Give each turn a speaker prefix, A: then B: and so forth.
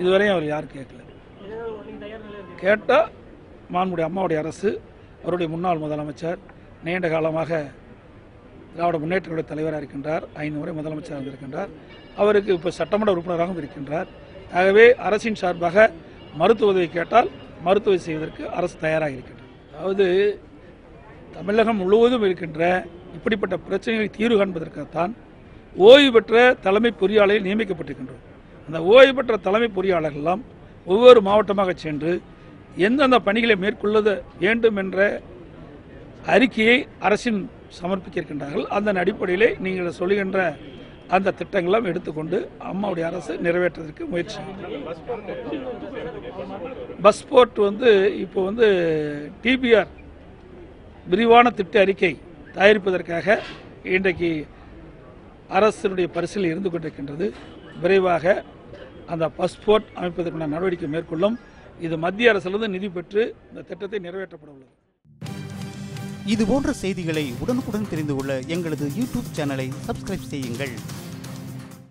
A: இதுவரையும் அவர் யாரும் கேட்கல. கேட்டால் மாண்புடைய அம்மாவுடைய அரசு அவருடைய முன்னாள் முதலமைச்சர் நீண்ட காலமாக திராவிட முன்னேற்ற கழக தலைவராக இருக்கின்றார் ஐந்து முறை முதலமைச்சராக இருந்திருக்கின்றார். அவருக்கு இப்போ சட்டமன்ற உறுப்பினராகவும் இருக்கின்றார். ஆகவே அரசின் சார்பாக மருத்துவ உதவி கேட்டால் மருத்துவ செய்வதற்கு அரசு தயாராக இருக்கின்றது. அதாவது தமிழகம் முழுவதும் இருக்கின்ற இப்படிப்பட்ட பிரச்சனைகளை தீர்வு காண்பதற்காகத்தான் ஓய்வு பெற்ற தலைமை பொறியாளர்கள் நியமிக்கப்பட்டிருக்கின்றோம் அந்த ஓய்வு பெற்ற தலைமை பொறியாளர்கள்லாம் ஒவ்வொரு மாவட்டமாக சென்று எந்தெந்த பணிகளை மேற்கொள்ள வேண்டும் என்ற அறிக்கையை அரசின் சமர்ப்பிக்க இருக்கின்றார்கள் அதன் அடிப்படையிலே நீங்கள் சொல்லுகின்ற அந்த திட்டங்களும் எடுத்துக்கொண்டு அம்மாவுடைய அரசு நிறைவேற்றுவதற்கு முயற்சி பஸ் போர்ட் வந்து இப்போ வந்து டிபிஆர் விரிவான திட்ட அறிக்கை தயாரிப்பதற்காக இன்றைக்கு அரசினுடைய பரிசீலனை இருந்து கொண்டிருக்கின்றது. விரைவாக அந்த பாஸ்போர்ட் அமைப்பதற்கான நடவடிக்கை மேற்கொள்ளும். இது மத்திய அரசிலிருந்து நிதி பெற்று இந்த திட்டத்தை நிறைவேற்றப்பட உள்ளது.
B: இது போன்ற செய்திகளை உடனுக்குடன் தெரிந்து கொள்ள எங்களது யூடியூப் சேனலை சப்ஸ்கிரைப் செய்யுங்கள்.